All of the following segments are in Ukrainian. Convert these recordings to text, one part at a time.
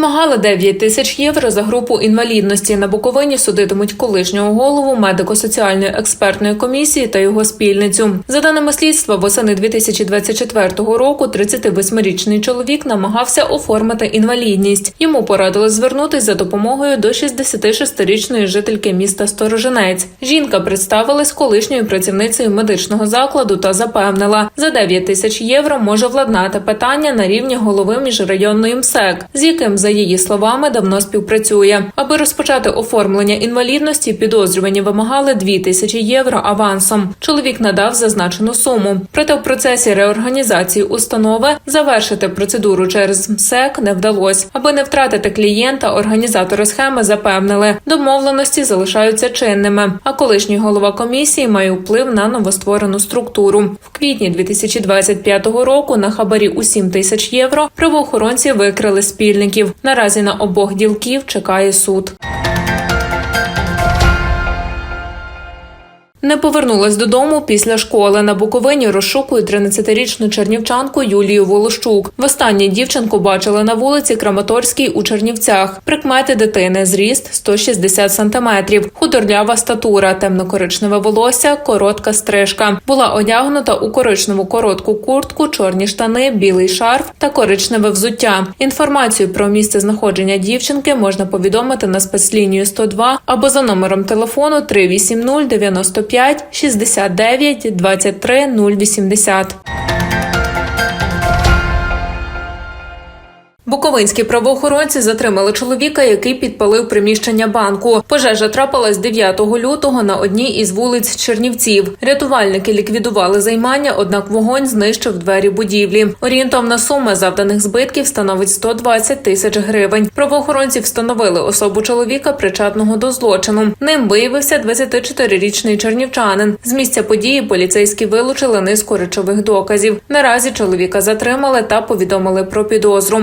Вимагали 9 тисяч євро за групу інвалідності. На Буковині судитимуть колишнього голову медико-соціальної експертної комісії та його спільницю. За даними слідства, восени 2024 року 38-річний чоловік намагався оформити інвалідність. Йому порадили звернутись за допомогою до 66-річної жительки міста Сторожинець. Жінка представилась колишньою працівницею медичного закладу та запевнила, за 9 тисяч євро може владнати питання на рівні голови міжрайонної МСЕК, з яким, за її словами, давно співпрацює. Аби розпочати оформлення інвалідності, підозрювані вимагали 2 тисячі євро авансом. Чоловік надав зазначену суму. Проте в процесі реорганізації установи завершити процедуру через МСЕК не вдалося. Аби не втратити клієнта, організатори схеми запевнили, домовленості залишаються чинними. А колишній голова комісії має вплив на новостворену структуру. В квітні 2025 року на хабарі у 7 тисяч євро правоохоронці викрили спільників. Наразі на обох ділків чекає суд. Не повернулась додому після школи. На Буковині розшукують 13-річну чернівчанку Юлію Волощук. Востаннє дівчинку бачили на вулиці Краматорській у Чернівцях. Прикмети дитини зріст 160 сантиметрів, худорлява статура, темно-коричневе волосся, коротка стрижка. Була одягнута у коричневу коротку куртку, чорні штани, білий шарф та коричневе взуття. Інформацію про місце знаходження дівчинки можна повідомити на спецлінію 102 або за номером телефону 380 95 69 23 080. Буковинські правоохоронці затримали чоловіка, який підпалив приміщення банку. Пожежа трапилась 9 лютого на одній із вулиць Чернівців. Рятувальники ліквідували займання, однак вогонь знищив двері будівлі. Орієнтовна сума завданих збитків становить 120 тисяч гривень. Правоохоронці встановили особу чоловіка, причетного до злочину. Ним виявився 24-річний чернівчанин. З місця події поліцейські вилучили низку речових доказів. Наразі чоловіка затримали та повідомили про підозру.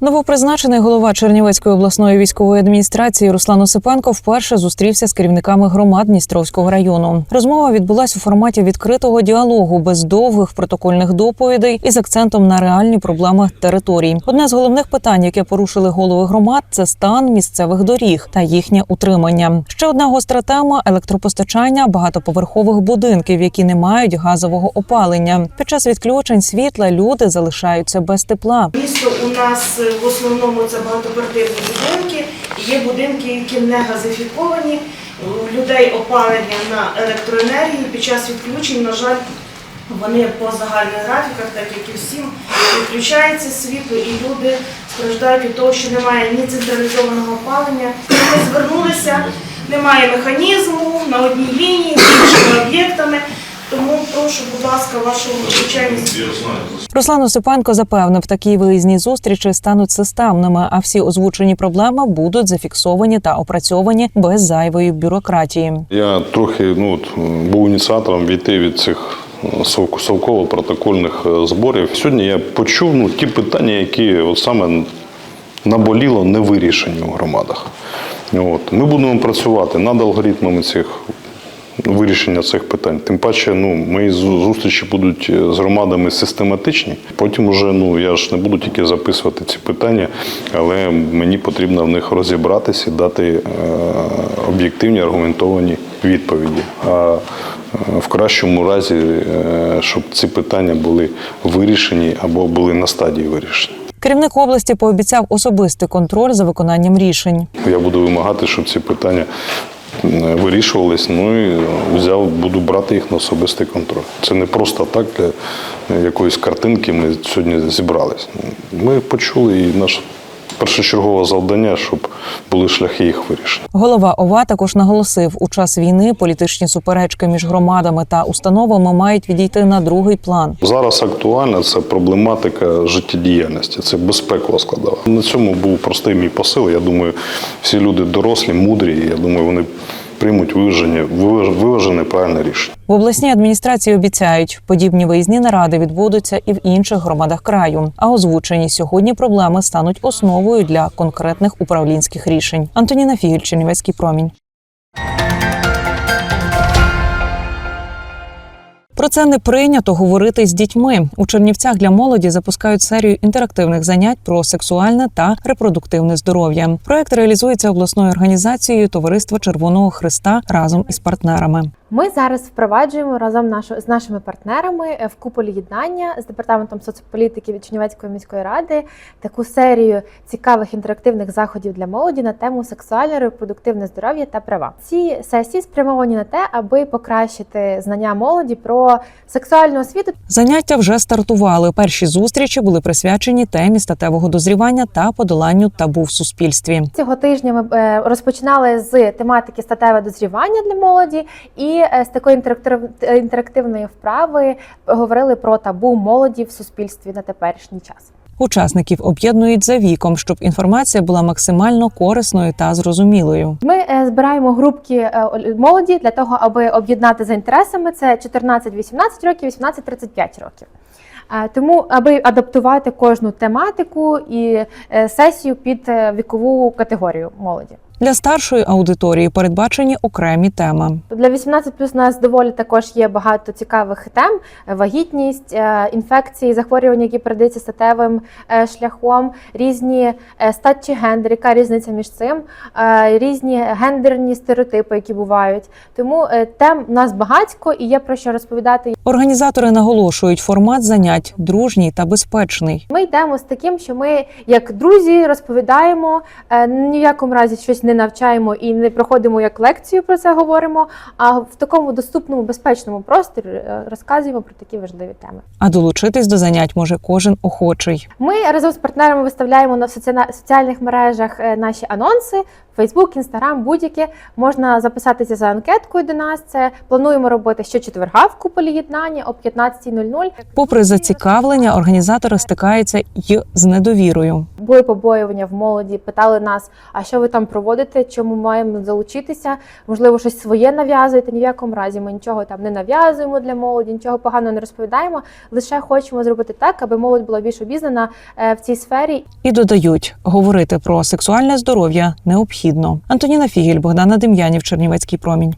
Новопризначений голова Чернівецької обласної військової адміністрації Руслан Осипенко вперше зустрівся з керівниками громад Дністровського району. Розмова відбулася у форматі відкритого діалогу без довгих протокольних доповідей із акцентом на реальні проблеми територій. Одне з головних питань, яке порушили голови громад, це стан місцевих доріг та їхнє утримання. Ще одна гостра тема електропостачання багатоповерхових будинків, які не мають газового опалення. Під час відключень світла люди залишаються без тепла. Місто у нас е, в основному це багатоквартирні будинки. Є будинки, які не газифіковані. У людей опалення на електроенергію під час відключень, на жаль, вони по загальних графіках, так як і всім, відключається світло, і люди страждають від того, що немає ні централізованого опалення. Ми звернулися, немає механізму на одній лінії з іншими об'єктами. Тому прошу, будь ласка, вашу звичайність. Руслан Осипенко запевнив, такі виїзні зустрічі стануть системними, а всі озвучені проблеми будуть зафіксовані та опрацьовані без зайвої бюрократії. Я трохи ну, от, був ініціатором війти від цих е, совк- совково-протокольних е, зборів. Сьогодні я почув ну, ті питання, які от саме наболіло не вирішені у громадах. От. Ми будемо працювати над алгоритмами цих вирішення цих питань. Тим паче, ну, мої зустрічі будуть е, з громадами систематичні. Потім уже ну, я ж не буду тільки записувати ці питання, але мені потрібно в них розібратися і дати е, об'єктивні аргументовані відповіді. А е, в кращому разі, щоб ці питання були вирішені або були на стадії вирішення. Керівник області пообіцяв особистий контроль за виконанням рішень. Я буду вимагати, щоб ці питання вирішувались. Ну і взяв, буду брати їх на особистий контроль. Це не просто так для якоїсь картинки. Ми сьогодні зібрались. Ми почули і наше першочергове завдання, щоб були шляхи їх вирішення. Голова ОВА також наголосив, у час війни політичні суперечки між громадами та установами мають відійти на другий план. Зараз актуальна це проблематика життєдіяльності, це безпекова складова. На цьому був простий мій посил. Я думаю, всі люди дорослі, мудрі. Я думаю, вони приймуть виважені, виважене правильне рішення. В обласній адміністрації обіцяють, подібні виїзні наради відбудуться і в інших громадах краю. А озвучені сьогодні проблеми стануть основою для конкретних управлінських рішень. Антоніна Фігель, Чернівецький промінь. Про це не прийнято говорити з дітьми. У Чернівцях для молоді запускають серію інтерактивних занять про сексуальне та репродуктивне здоров'я. Проект реалізується обласною організацією Товариства Червоного Христа разом із партнерами. Ми зараз впроваджуємо разом нашо- з нашими партнерами е, в куполі єднання з департаментом соцполітики від Чернівецької міської ради таку серію цікавих інтерактивних заходів для молоді на тему сексуальне репродуктивне здоров'я та права. Ці сесії спрямовані на те, аби покращити знання молоді про сексуальну освіту Заняття вже стартували. Перші зустрічі були присвячені темі статевого дозрівання та подоланню табу в суспільстві. Цього тижня ми е, розпочинали з тематики статеве дозрівання для молоді, і е, з такої інтерактив- інтерактивної вправи говорили про табу молоді в суспільстві на теперішній час. Учасників об'єднують за віком, щоб інформація була максимально корисною та зрозумілою. Ми е, збираємо групки е, молоді для того, аби об'єднати за інтересами. Це 14-18 років, 18-35 років. Тому, аби адаптувати кожну тематику і сесію під вікову категорію молоді. Для старшої аудиторії передбачені окремі теми. Для 18 плюс нас доволі також є багато цікавих тем: вагітність, е, інфекції, захворювання, які передаються статевим е, шляхом, різні е, стать гендер, яка різниця між цим, різні гендерні стереотипи, які бувають. Тому тем у нас багатько і є про що розповідати. Організатори наголошують, формат занять дружній та безпечний. Ми йдемо з таким, що ми, як друзі, розповідаємо ні в якому разі щось не навчаємо і не проходимо як лекцію про це говоримо. А в такому доступному безпечному просторі е, розказуємо про такі важливі теми. А долучитись до занять може кожен охочий. Ми разом з партнерами виставляємо на соціальних мережах е, наші анонси. Фейсбук, інстаграм, будь-які можна записатися за анкеткою до нас. Це плануємо робити щочетверга в куполі єднання о 15.00. Попри зацікавлення, організатори стикаються й з недовірою. Були побоювання в молоді, питали нас, а що ви там проводите, чому маємо залучитися? Можливо, щось своє нав'язуєте. Ні в якому разі ми нічого там не нав'язуємо для молоді, нічого поганого не розповідаємо. Лише хочемо зробити так, аби молодь була більш обізнана е, в цій сфері І додають, говорити про сексуальне здоров'я необхідно. Антоніна Фігіль, Богдана Дем'янів, Чернівецький промінь.